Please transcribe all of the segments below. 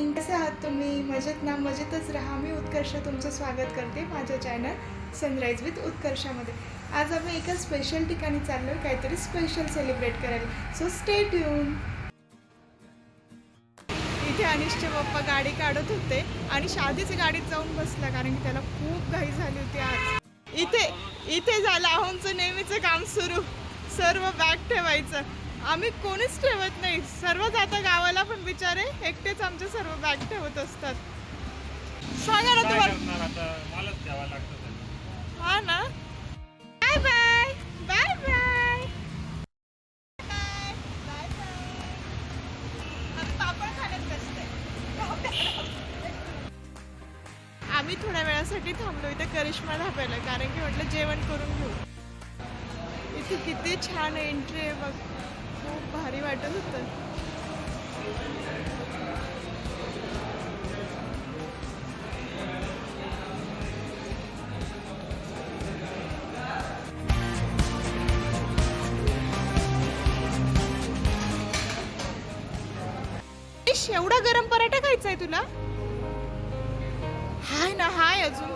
Morning कसे आहात तुम्ही. मजेत ना? मजेतच राहा. मी उत्कर्ष तुमचं स्वागत करते माझ्या चॅनल सनराईज विथ उत्कर्षामध्ये. आज आम्ही एका स्पेशल ठिकाणी चाललो आहे काहीतरी स्पेशल सेलिब्रेट करायला. सो स्टे ट्यून इथे अनिशचे पप्पा गाडी काढत होते आणि शादीच गाडीत जाऊन बसला कारण की त्याला खूप घाई झाली होती आज. इथे इथे झालं. आहोंचं नेहमीचं काम सुरू. सर्व बॅग ठेवायचं. आम्ही कोणीच ठेवत नाही. सर्वच आता गावाला पण बिचारे एकटेच आमचे सर्व बॅग ठेवत असतात. सांगा ना तुम्हाला. मलाच द्यावा लागतं. हा ना? Bye bye bye bye bye पापड खाण्यात बसते आम्ही थोड्या वेळासाठी थांबलो इथे करिश्मा धाब्याला कारण की म्हटलं जेवण करून घेऊ. इथे किती छान एंट्री आहे बघ. खूप भारी वाटत होतं. एवढा गरम पराठा खायचा आहे तुला? हाय ना हाय अजून.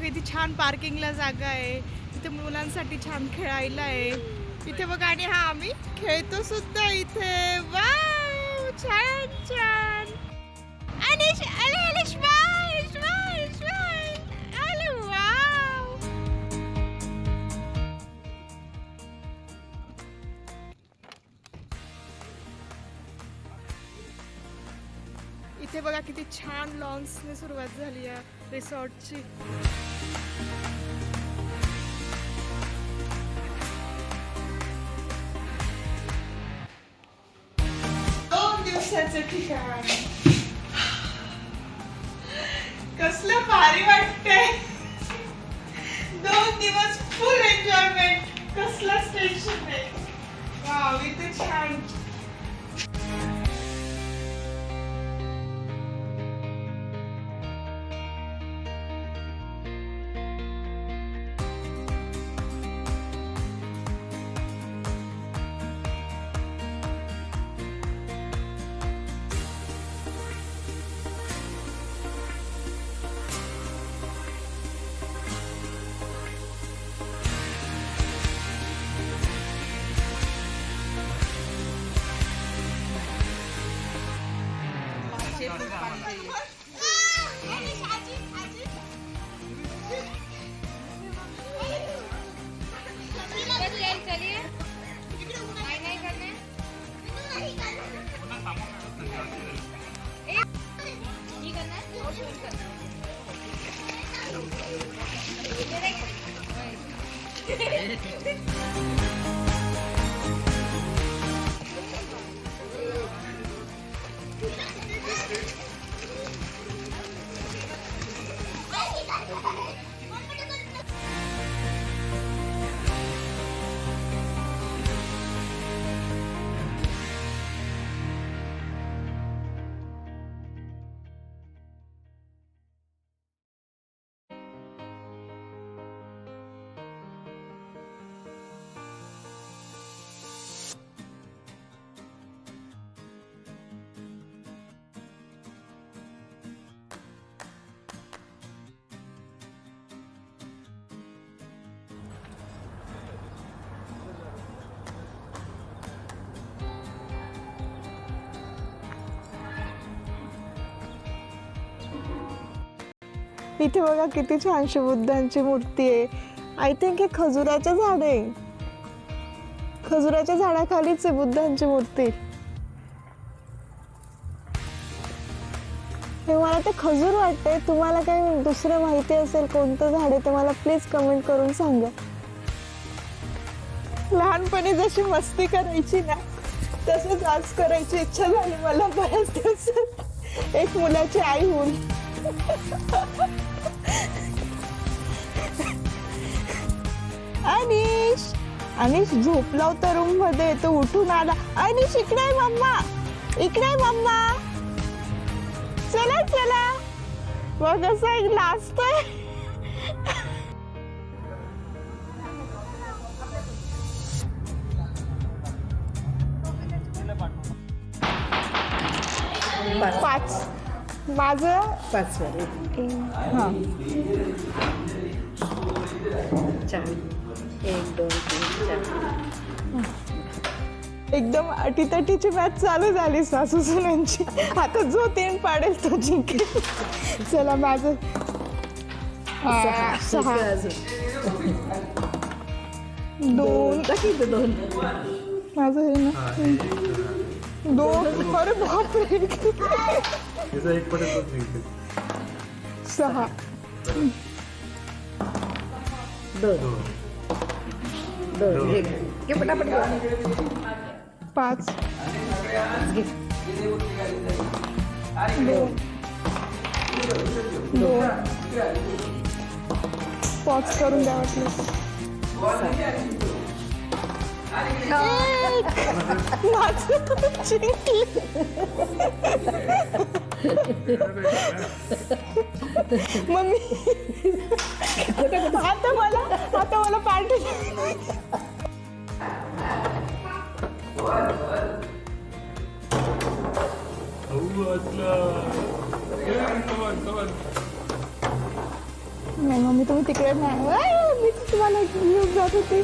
किती छान पार्किंगला जागा आहे. इथे मुलांसाठी छान खेळायला आहे. इथे बघ आणि हा आम्ही खेळतो सुद्धा इथे. वा छान छान. इथे बघा किती छान लॉन्सने सुरुवात झाली आहे रिसॉर्टची. दोन दिवसाचं ठिकाण. कसलं भारी वाटतंय. दोन दिवस फुल एन्जॉयमेंट कसलंच टेन्शन नाही वाव इथे छान. चाहिए इथे बघा किती छानशी बुद्धांची मूर्ती आहे. आय थिंक हे खजुराचं झाड आहे. खजुराच्या झाडाखालीच आहे बुद्धांची मूर्ती. हे मला ते खजूर वाटते तुम्हाला काही दुसरं माहिती असेल कोणतं झाड आहे ते मला प्लीज कमेंट करून सांगा. लहानपणी जशी मस्ती करायची ना तसंच आज करायची इच्छा झाली मला बऱ्याच दिवसात. एक मुलाची आई होऊन. अनिश अनिश झोपला होता रूममध्ये तो उठून आला. अनिश इकडे मम्मा. इकडे मम्मा. चला चला. बघ असं एक नाचतोय. पाच. माझं? पाच हां. चार एक दोन तीन चार. एकदम अटीतटीची मॅच चालू झाली सासू सुनांची. आता जो तीन पाडेल तो जिंकेल. चला माझं हा, सहा. दोन. दोन. माझं हे ना. दोन. अरे बापरे. सहा. दोन. दोन घे घे पटापट घे. पाच घे दोन दोन पॉज करून द्या वाटलं माझं जिंकली मम्मी. आता मला आता मला पार्टी नाही मम्मी तुम्ही तिकडे नाही. मी तुम्हाला घेऊन जात होते.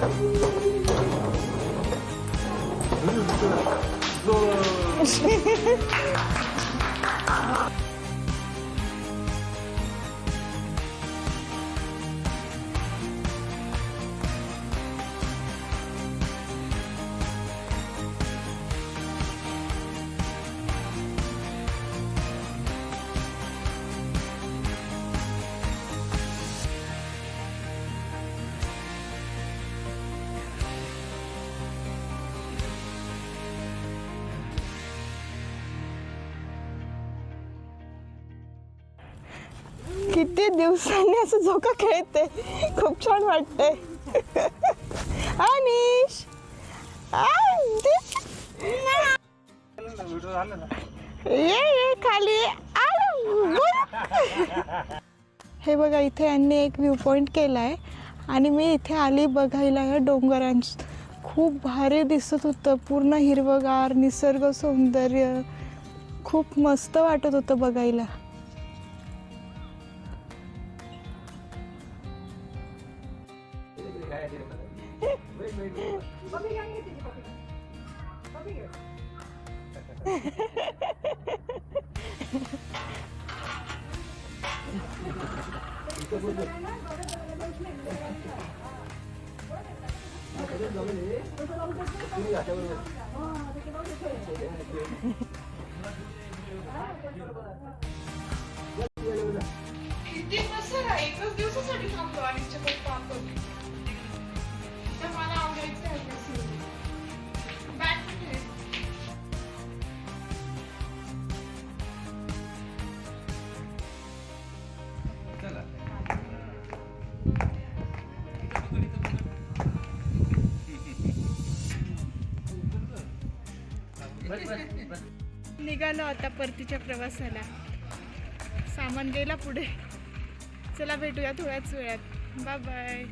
너무 웃겨. 너무 웃겨. किती दिवसांनी असं झोका खेळते. खूप छान वाटतंय अनिश! ये ये खाली. हे बघा इथे यांनी एक व्ह्यू पॉईंट केला आहे आणि मी इथे आली बघायला या डोंगरांच. खूप भारी दिसत होतं. पूर्ण हिरवगार निसर्ग सौंदर्य. खूप मस्त वाटत होतं बघायला. Wait, wait, wait. Papi gang itu juga papi gang. Papi gang. Itu betul. Ini ya, coba. Oh, kita mau coba. Din măsăra, ei, că eu quanto... निघालो आता परतीच्या प्रवासाला. सामान गेला पुढे. चला भेटूया थोड्याच वेळात. Bye bye